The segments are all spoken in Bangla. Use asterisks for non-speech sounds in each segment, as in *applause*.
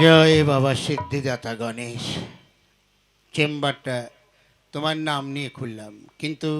জয় বাবা সিদ্ধিদাতা গণেশ। চেম্বারটা তোমার নাম নিয়ে খুললাম, কিন্তু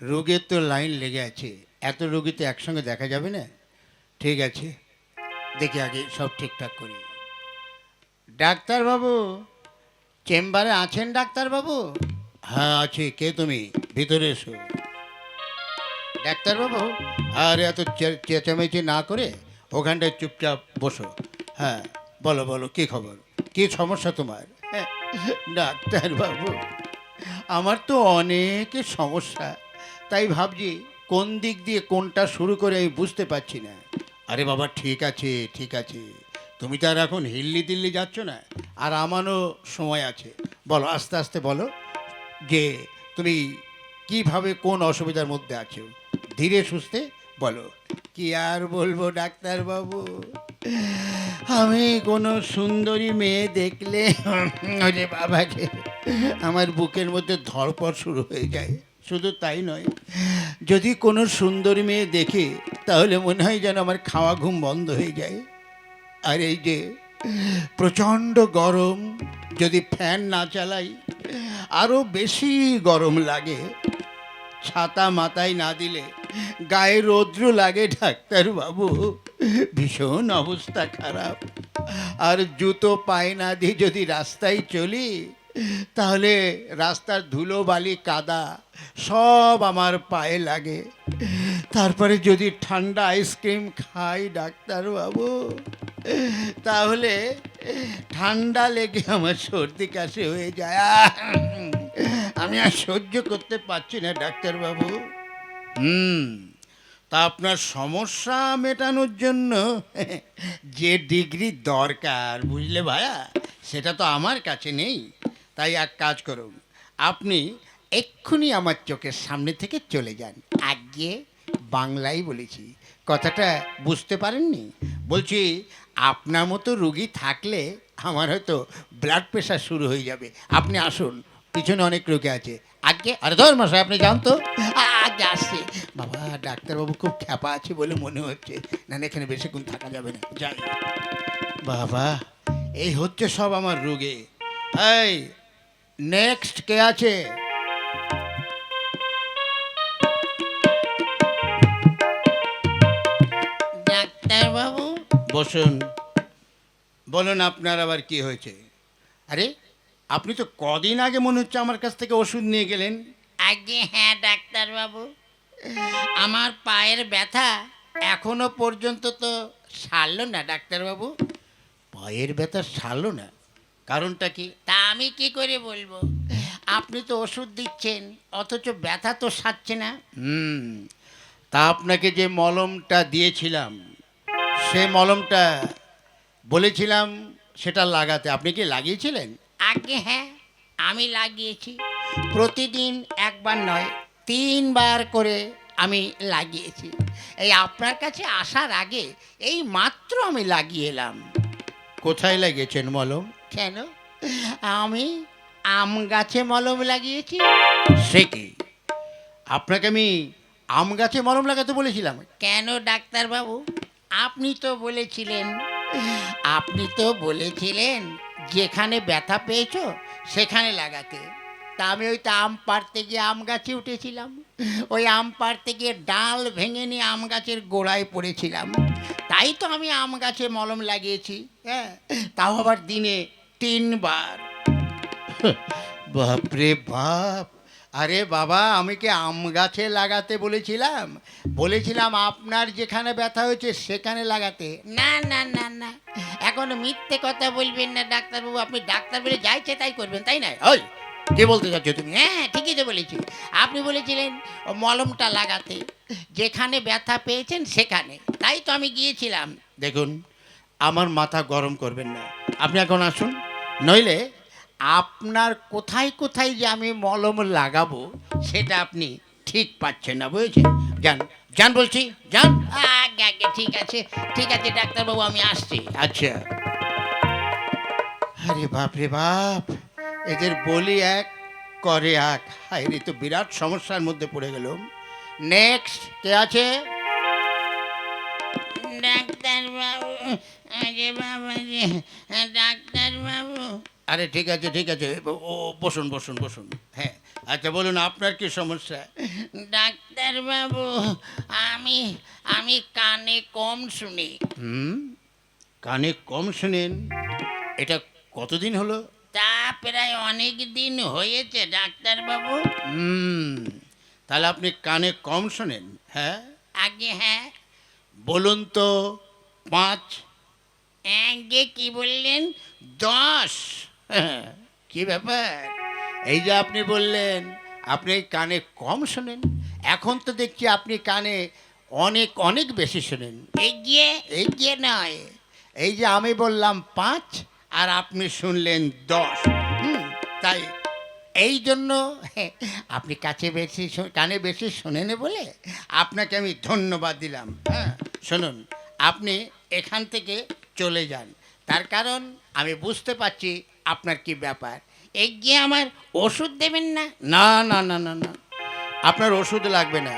রোগের তো লাইন লেগে আছে, এত রোগী তো একসঙ্গে দেখা যাবে না? ঠিক আছে, দেখি আগে সব ঠিকঠাক করি। ডাক্তারবাবু, চেম্বারে আছেন ডাক্তারবাবু? হ্যাঁ আছি। কে তুমি? ভিতরে এসো। ডাক্তারবাবু, আর এত চেঁচামেচি না করে ওখানটায় চুপচাপ বসো। হ্যাঁ বলো বলো কী খবর? কী সমস্যা তোমার? হ্যাঁ, ডাক্তারবাবু আমার তো অনেক সমস্যা। তাই ভাবছি কোন দিক দিয়ে কোনটা শুরু করে আমি বুঝতে পারছি না। আরে বাবা ঠিক আছে ঠিক আছে। তুমি তো আর এখন হিল্লি দিল্লি যাচ্ছ না আর আমারও সময় আছে। বলো আস্তে আস্তে বলো যে তুমি কীভাবে কোন অসুবিধার মধ্যে আছো? ধীরে সুস্থে বলো। কি আর বলব ডাক্তারবাবু? আমি কোনো সুন্দরী মেয়ে দেখলে ওরে বাবাকে আমার বুকের মধ্যে ধরপড় শুরু হয়ে যায়। শুধু তাই নয়, যদি কোনো সুন্দরী মেয়ে দেখি, তাহলে মনে হয় যেন আমার খাওয়া ঘুম বন্ধ হয়ে যায়। আর এই যে প্রচণ্ড গরম, যদি ফ্যান না চালাই আরও বেশি গরম লাগে। ছাতা মাথায় না দিলে গায়ে রৌদ্র লাগে ডাক্তারবাবু। ভীষণ অবস্থা খারাপ। আর জুতো পায়ে না দিয়ে যদি রাস্তায় চলি, তাহলে রাস্তার ধুলো, বালি, কাদা সব আমার পায়ে লাগে। তারপরে যদি ঠান্ডা আইসক্রিম খাই ডাক্তারবাবু, তাহলে ঠান্ডা লেগে আমার সর্দি কাশি হয়ে যায়। আমি আর সহ্য করতে পারছি না ডাক্তারবাবু। হুম, তা আপনার সমস্যা মেটানোর জন্য যে ডিগ্রি দরকার, বুঝলে ভাইয়া? সেটা তো আমার কাছে নেই। তাই এক কাজ করুন, আপনি এক্ষুনি আমার চোখের সামনে থেকে চলে যান। আগে বাংলায় বলেছি। কথাটা বুঝতে পারেননি? বলছি, আপনার মতো রুগী থাকলে আমার হয়তো ব্লাড প্রেশার শুরু হয়ে যাবে। আপনি আসুন, পিছনে অনেক রোগী আছে। আজকে আরে ধর মশাই, আপনি জান তো। আজ আসছে বাবা ডাক্তারবাবু খুব খ্যাপা আছে বলে মনে হচ্ছে। না এখানে বেশিক্ষণ থাকা যাবে না। যাই। বাবা এই হচ্ছে সব আমার রোগে। এই নেক্সট কে আছে? ডাক্তারবাবু? বসুন। বলুন আপনার আবার কি হয়েছে? আরে আপনি তো কদিন আগে মনে হচ্ছে আমার কাছ থেকে ওষুধ নিয়ে গেলেন। আগে হ্যাঁ ডাক্তারবাবু। আমার পায়ের ব্যথা এখনও পর্যন্ত তো সারল না ডাক্তারবাবু। পায়ের ব্যথা সারলো না? কারণটা কি? তা আমি কি করে বলব? আপনি তো ওষুধ দিচ্ছেন অথচ ব্যথা তো সারছে না। হুম তা আপনাকে যে মলমটা দিয়েছিলাম সে মলমটা বলেছিলাম সেটা লাগাতে। আপনি কি লাগিয়েছিলেন? আগে হ্যাঁ আমি লাগিয়েছি। প্রতিদিন একবার নয় তিনবার করে আমি লাগিয়েছি। এই আপনার কাছে আসার আগে এই মাত্র আমি লাগিয়ে এলাম। কোথায় লাগিয়েছেন মলম? কেন? আমি আম গাছে মলম লাগিয়েছি। সে কি? আপনাকে আমি আম গাছে মলম লাগাতে বলেছিলাম। কেন ডাক্তারবাবু? আপনি তো বলেছিলেন। আপনি তো বলেছিলেন যেখানে ব্যথা পেয়েছ সেখানে লাগাতে। তা আমি ওই তো আম পাড়তে গিয়ে আম গাছে উঠেছিলাম। ওই আম পাড়তে গিয়ে ডাল ভেঙে নিয়ে আম গাছের গোড়ায় পড়েছিলাম। তাই তো আমি আম গাছে মলম লাগিয়েছি হ্যাঁ? তাও আবার দিনে তিনবার। বাপরে বাপ! আরে বাবা আমি কি আম গাছে লাগাতে বলেছিলাম? বলেছিলাম আপনার যেখানে ব্যথা হয়েছে সেখানে লাগাতে। না না না না। এখন মিথ্যে কথা বলবেন না ডাক্তারবাবু আপনি ডাক্তার বলে যাইছে তাই করবেন তাই না ওই কে বলতে চাচ্ছ তুমি? হ্যাঁ ঠিকই তো বলেছি। আপনি বলেছিলেন মলমটা লাগাতে। যেখানে ব্যথা পেয়েছেন সেখানে। তাই তো আমি গিয়েছিলাম। দেখুন আমার মাথা গরম করবেন না। আপনি এখন আসুন। নইলে আপনার কোথায় কোথায় যে আমি মলম লাগাবো সেটা আপনি ঠিক পাচ্ছেন না বুঝেছেন? যান যান বলছি যান আগে আগে ঠিক আছে ঠিক আছে ডাক্তারবাবু আমি আসছি। আচ্ছা। আরে বাপ রে বাপ! এদের বলি এক করে এক। হায় রে তো বিরাট সমস্যার মধ্যে পড়ে গেল নেক্সট কে আছে? ডাক্তার বাবু আরে বাবা রে ডাক্তার বাবু আরে ঠিক আছে ঠিক আছে। ও- বসুন বসুন বসুন। হ্যাঁ আচ্ছা বলুন আপনার কি সমস্যা? ডাক্তার বাবু আমি আমি কানে কম শুনি। হুম? কানে কম শুনেন? এটা কতদিন হলো? তা প্রায় অনেক দিন হয়েছে ডাক্তার বাবু হুম তাহলে আপনি কানে কম শোনেন হ্যাঁ? আগে হ্যাঁ। বলুন তো পাঁচ। আগে কি বললেন? দশ। *laughs* কি ব্যাপার? এই যে আপনি বললেন আপনি কানে কম শোনেন এখন তো দেখছি আপনি কানে অনেক অনেক বেশি শোনেন। এগিয়ে এগিয়ে নয়। এই যে আমি বললাম পাঁচ আর আপনি শুনলেন দশ। তাই এই জন্য *laughs* আপনি কাছে বেশি কানে বেশি শোনেন বলে আপনাকে আমি ধন্যবাদ দিলাম। হ্যাঁ শুনুন আপনি এখান থেকে চলে যান। তার কারণ আমি বুঝতে পারছি আপনার কি ব্যাপার। এগিয়ে আমার ওষুধ দেবেন না? না না না না না। আপনার ওষুধ লাগবে না।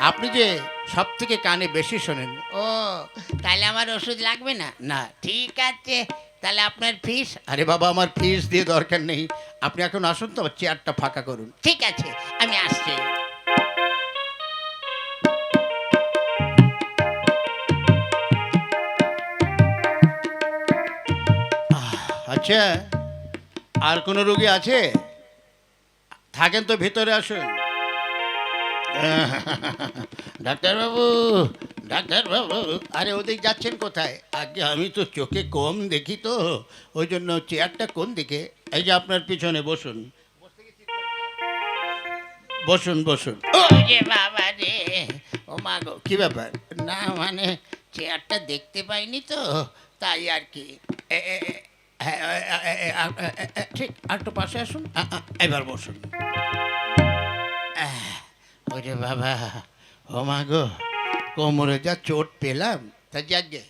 আপনি যে সব থেকে কানে বেশি শোনেন। ও তাহলে আমার ওষুধ লাগবে না? না। ঠিক আছে। তাহলে আপনার ফিস আরে বাবা আমার ফিস দিয়ে দরকার নেই। আপনি এখন আসুন তো চেয়ারটা ফাঁকা করুন। ঠিক আছে আমি আসছি। আচ্ছা আর কোনো রোগী আছে? থাকেন তো ভিতরে আসুন। ডাক্তারবাবু ডাক্তারবাবু, আরে ওদিক যাচ্ছেন কোথায়? আগে আমি তো চোখে কম দেখি তো, ওই জন্য চেয়ারটা কোন দিকে? এই যে আপনার পিছনে, বসুন। বসুন বসুন। ও যে বাবা রে, ও মা গো, কি ব্যাপার? না মানে চেয়ারটা দেখতে পাইনি তো, তাই আর কি। ঠিক আর একটু পাশে আসুন। এবার বসুন। ওরে বাবা, ও মা গো, কোমরে যা চোট পেলাম, তা যাকে,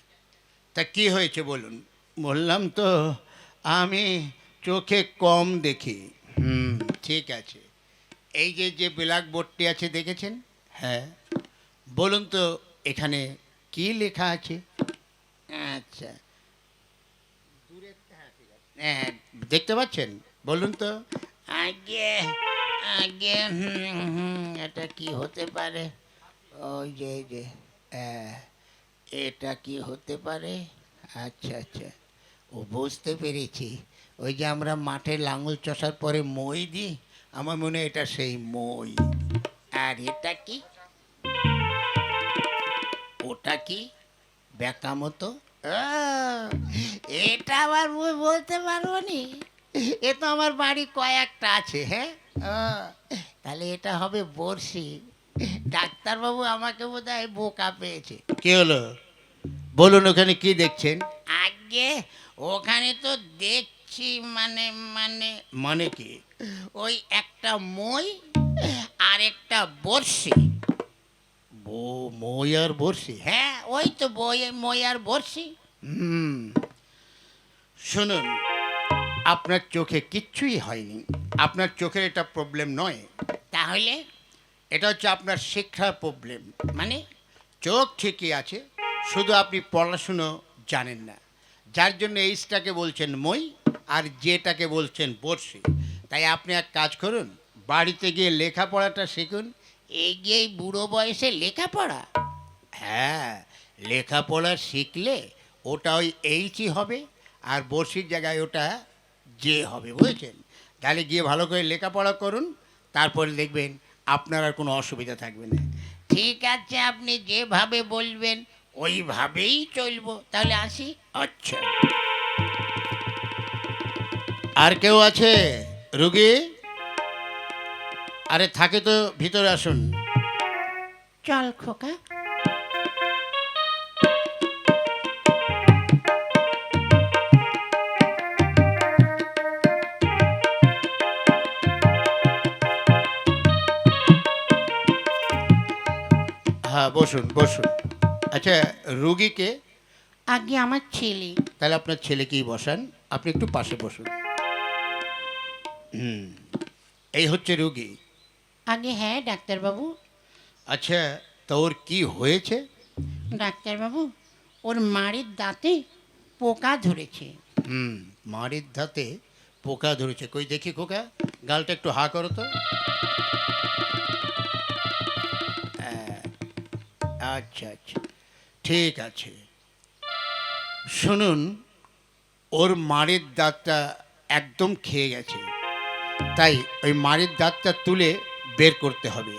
তা কি হয়েছে বলুন? বললাম তো, আমি চোখে কম দেখি। হুম, ঠিক আছে। এই যে যে ব্ল্যাক বোর্ডটি আছে, দেখেছেন? হ্যাঁ। বলুন তো, এখানে কি লেখা আছে? আচ্ছা। হ্যাঁ দেখতে পাচ্ছেন? বলুন তো। আগে আগে এটা কি হতে পারে? ওই যে যে এটা কি হতে পারে? আচ্ছা আচ্ছা ও বুঝতে পেরেছি। ওই যে আমরা মাঠে লাঙল চষার পরে মই দিই, আমার মনে এটা সেই মই। আর এটা কি? ওটা কি? বেকা মতো? এটা আবার বলতে পারব নি? এ তো আমার বাড়ি কয়েকটা আছে হ্যাঁ? তাহলে এটা হবে বড়শি। ডাক্তারবাবু আমাকে বোধ হয় বোকা পেয়েছে। কি হলো? বলুন ওখানে কি দেখছেন? আগে ওখানে তো দেখছি মানে মানে মানে কি? ওই একটা মই আর একটা বড়শি। বো মই আর বর্ষি হ্যাঁ ওই তো বই মই আর বড়শি। হুম। শুনুন আপনার চোখে কিচ্ছুই হয়নি। আপনার চোখের এটা প্রবলেম নয়। তাহলে? এটা হচ্ছে আপনার শিক্ষার প্রবলেম মানে? চোখ ঠিকই আছে শুধু আপনি পড়াশুনো জানেন না। যার জন্য এইচটাকে বলছেন মই আর যেটাকে বলছেন বর্ষি তাই আপনি এক কাজ করুন বাড়িতে গিয়ে লেখাপড়াটা শিখুন। এই যে বুড়ো বয়সে লেখাপড়া? হ্যাঁ লেখাপড়া শিখলে ওটা ওই এইচই হবে আর বর্ষির জায়গায় ওটা যে হবে, বুঝেছেন? তাহলে গিয়ে ভালো করে লেখাপড়া করুন, তারপরে দেখবেন আপনার আর কোনো অসুবিধা থাকবে না। ঠিক আছে, আপনি যেভাবে বলবেন, ওইভাবেই চলবো। তাহলে আসি? আচ্ছা। আর কেউ আছে? রুগী? আরে থাকে তো, ভিতরে আসুন। চল খোকা। হ্যাঁ বসুন বসুন। আচ্ছা রুগীকে? আগে আমার ছেলে। তাহলে আপনার ছেলেকেই বসান আপনি একটু পাশে বসুন। হুম এই হচ্ছে রুগী। আগে হ্যাঁ ডাক্তারবাবু। আচ্ছা তা ওর কি হয়েছে? ডাক্তারবাবু ওর মাড়ির দাঁতে পোকা ধরেছে। হুম মাড়ির ধাতে পোকা ধরেছে। কই দেখি খোকা গালটা একটু হা করো তো। আচ্ছা আচ্ছা। ঠিক আছে। শুনুন, ওর মাড়ির দাঁতটা একদম খেয়ে গেছে। তাই ওই মাড়ির দাঁতটা তুলে বের করতে হবে।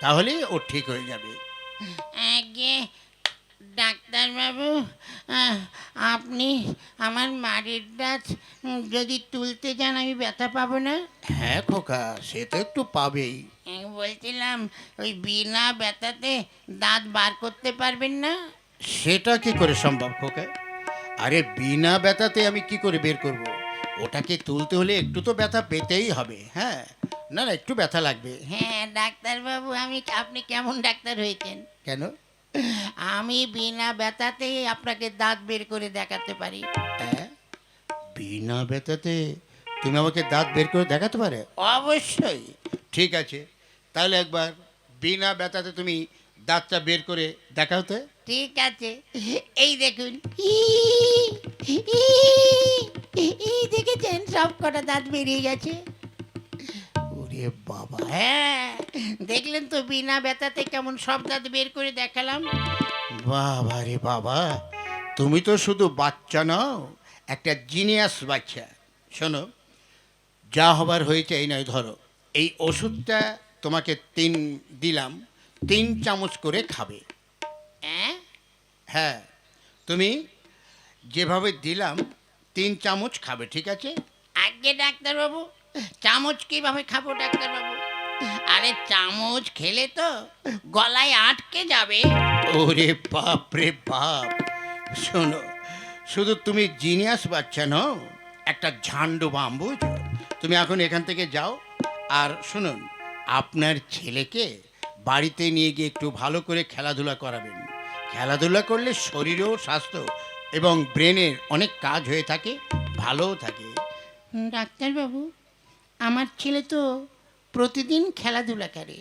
তাহলে ও ঠিক হয়ে যাবে। ডাক্তারবাবু আপনি আমার মাড়ির দাঁত যদি তুলতে যান আমি ব্যথা পাবো না? হ্যাঁ খোকা সে তো একটু পাবেই। আমি বলছিলাম ওই বিনা ব্যথাতে দাঁত বার করতে পারবেন না? সেটা কি করে সম্ভব খোকা? আরে বিনা ব্যথাতে আমি কি করে বের করব? ওটাকে তুলতে হলে একটু তো ব্যথা পেতেই হবে হ্যাঁ? না না একটু ব্যথা লাগবে। হ্যাঁ ডাক্তারবাবু আমি আপনি কেমন ডাক্তার হয়েছেন? কেন? আমি বিনা ব্যথাতেই আপনাকে দাঁত বের করে দেখাতে পারি। হ্যাঁ? বিনা ব্যথাতে তুমি আমাকে দাঁত বের করে দেখাতে পারে? অবশ্যই। ঠিক আছে তাহলে একবার বিনা ব্যথাতে তুমি দাঁতটা বের করে দেখাতে ঠিক আছে এই দেখুন। দেখেছেন সব কটা দাঁত বেরিয়ে গেছে। ওরে বাবা। হ্যাঁ দেখলেন তো বিনা ব্যথাতে কেমন সব দাঁত বের করে দেখালাম। বাবা রে বাবা তুমি তো শুধু বাচ্চা নও একটা জিনিয়াস বাচ্চা। শোনো যা হবার হয়েছে এই নয় ধরো এই ওষুধটা তোমাকে তিন দিলাম তিন চামচ করে খাবে। হ্যাঁ হ্যাঁ তুমি যেভাবে দিলাম তিন চামচ খাবে ঠিক আছে? আগে ডাক্তারবাবু চামচ কীভাবে খাব ডাক্তারবাবু? আরে চামচ খেলে তো গলায় আটকে যাবে। ওরে বাপ রে বাপ। শোনো শুধু তুমি জিনিয়াস বাচ্চা নও একটা ঝান্ডু বাম বুঝো তুমি এখন এখান থেকে যাও আর শুনুন আপনার ছেলেকে বাড়িতে নিয়ে গিয়ে একটু ভালো করে খেলাধুলা করাবেন। খেলাধুলা করলে শরীরেও স্বাস্থ্য এবং ব্রেনের অনেক কাজ হয়ে থাকে ভালোও থাকে। ডাক্তারবাবু আমার ছেলে তো প্রতিদিন খেলাধুলা করে।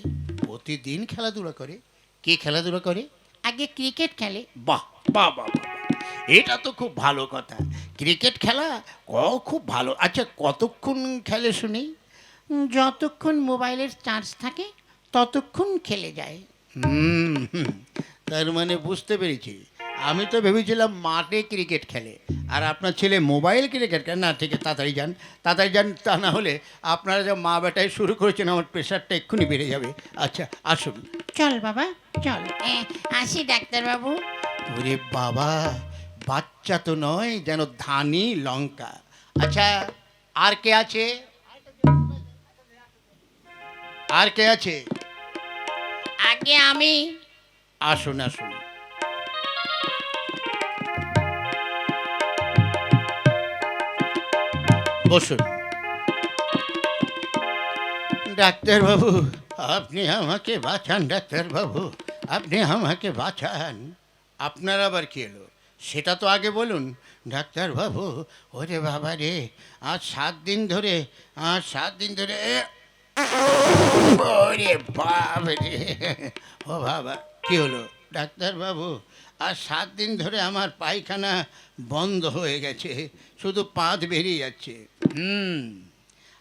প্রতিদিন খেলাধুলা করে? কে খেলাধুলা করে? আগে ক্রিকেট খেলে। বাহ বাহ বাহ বাহ, বাহ। এটা তো খুব ভালো কথা। ক্রিকেট খেলা ও খুব ভালো। আচ্ছা কতক্ষণ খেলে শুনি? যতক্ষণ মোবাইলের চার্জ থাকে ততক্ষণ খেলে যায়। হুম, তার মানে বুঝতে পেরেছি। আমি তো ভেবেছিলাম মাঠে ক্রিকেট খেলে। আর আপনার ছেলে মোবাইল ক্রিকেট খেলে। না ঠিক আছে তাড়াতাড়ি যান। তাড়াতাড়ি যান তা না হলে আপনারা যা মা বেটায় শুরু করেছেন আমার প্রেশারটা এক্ষুনি বেড়ে যাবে। আচ্ছা আসুন। চল বাবা চল। এ, আসি ডাক্তারবাবু। ওরে বাবা বাচ্চা তো নয় যেন ধানি লঙ্কা। আচ্ছা আর কে আছে? আর কে আছে? আগে আমি। আসুন আসুন। বসুন ডাক্তারবাবু আপনি আমাকে বাঁচান ডাক্তারবাবু। আপনি আমাকে বাঁচান। আপনার আবার কি এলো? সেটা তো আগে বলুন। ডাক্তারবাবু ওরে বাবা রে আজ সাত দিন ধরে আজ সাত দিন ধরে ওরে বাবা রে। ও বাবা কি হলো? ডাক্তারবাবু আর সাত দিন ধরে আমার পায়খানা বন্ধ হয়ে গেছে শুধু পাঁচ বেরিয়ে যাচ্ছে। হুম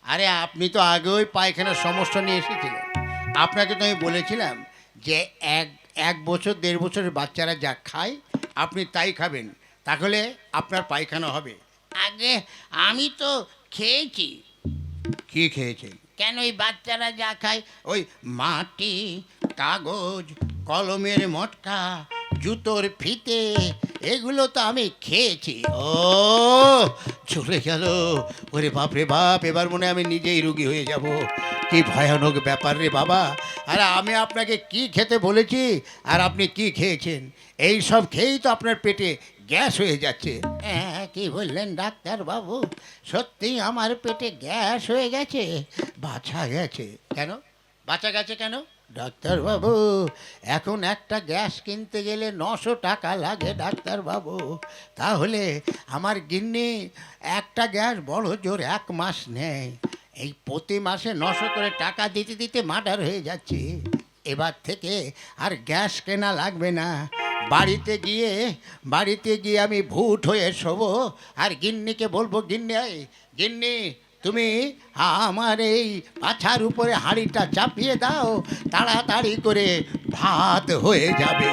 আরে আপনি তো আগে ওই পায়খানার সমস্যা নিয়ে এসেছিলেন। আপনাকে তো আমি বলেছিলাম যে এক এক বছর দেড় বছরের বাচ্চারা যা খায় আপনি তাই খাবেন তাহলে আপনার পায়খানা হবে। আগে আমি তো খেয়েছি। কি খেয়েছেন কেন ওই বাচ্চারা যা খায়? ওই মাটি কাগজ কলমের মটকা জুতোর ফিতে, এগুলো তো আমি খেয়েছি। ও, চলে গেল। ওরে বাপ রে বাপ, এবার মনে আমি নিজেই রুগী হয়ে যাব। কি ভয়ানক ব্যাপার রে বাবা। আর আমি আপনাকে কি খেতে বলেছি, আর আপনি কি খেয়েছেন? এই সব খেয়েই তো আপনার পেটে গ্যাস হয়ে যাচ্ছে। হ্যাঁ কি বললেন ডাক্তার বাবু সত্যি আমার পেটে গ্যাস হয়ে গেছে? বাছা গেছে। কেন? বাঁচা গেছে কেন? ডাক্তারবাবু, এখন একটা গ্যাস কিনতে গেলে নশো টাকা লাগে ডাক্তারবাবু। তাহলে আমার গিন্নি একটা গ্যাস বড় জোর এক মাস নেয় এই প্রতি মাসে নশো করে টাকা দিতে দিতে মার্ডার হয়ে যাচ্ছে। এবার থেকে আর গ্যাস কেনা লাগবে না। বাড়িতে গিয়ে বাড়িতে গিয়ে আমি ভূত হয়ে শোবো। আর গিন্নিকে বলব, গিন্নি গিন্নি তুমি আমার এই পাছার উপরে হাঁড়িটা চাপিয়ে দাও, তাড়াতাড়ি করে ভাত হয়ে যাবে।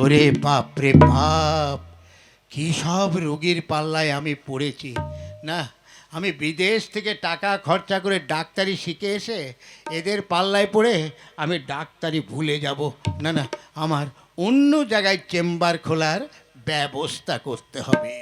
ওরে বাপ রে বাপ, কী সব রোগীর পাল্লায় আমি পড়েছি। না, আমি বিদেশ থেকে টাকা খরচা করে ডাক্তারি শিখে এসে এদের পাল্লায় পড়ে আমি ডাক্তারি ভুলে যাব। না না, আমার অন্য জায়গায় চেম্বার খোলার ব্যবস্থা করতে হবে।